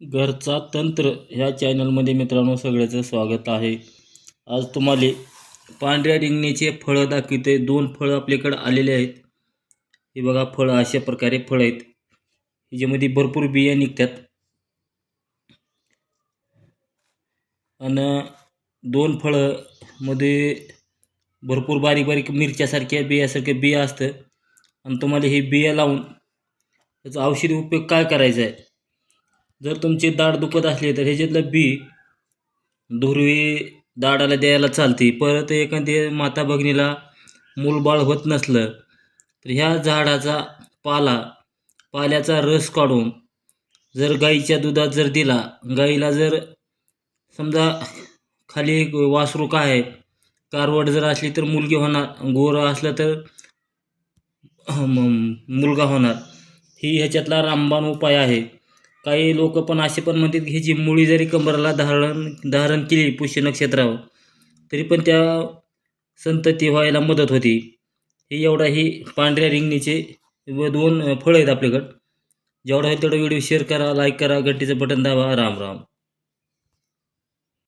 घरचा तंत्र ह्या चॅनलमध्ये मित्रांनो सगळ्याचं स्वागत आहे. आज तुम्हाला पांढऱ्या रिंगणीचे फळं दाखवते दोन फळं आपल्याकडं आलेले आहेत. हे बघा फळं अशा प्रकारे फळं आहेत. ह्याच्यामध्ये भरपूर बिया निघतात. आणि दोन फळं मध्ये भरपूर बारीक बारीक मिरच्यासारख्या बियासारख्या बिया असतं. आणि तुम्हाला हे बिया लावून त्याचा औषधी उपयोग काय करायचा आहे? जर तुमची दाढ दुखत असली तर ह्याच्यातलं बी दुर्वी दाढाला द्यायला चालते. परत एखादी माता भगिनीला मूलबाळ होत नसलं तर ह्या झाडाचा पाला पाल्याचा रस काढून जर गाईच्या दुधात जर दिला गाईला जर समजा खाली एक वासरू काय आहे कारवड जर असली तर मुलगी होणार गोरं असलं तर मुलगा होणार. ही ह्याच्यातला रामबाण उपाय आहे. काही लोक पण असे पण म्हणतात की ह्याची मुळी जरी कंबराला धारण धारण केली पुष्य नक्षत्रावर तरी पण त्या संतती व्हायला मदत होती. ही एवढा ही पांढऱ्या रिंगणीचे व दोन फळं आहेत आपल्याकडं. जेवढा होईल तेवढा व्हिडिओ शेअर करा लाईक करा घंटीचं बटन दाबा राम राम.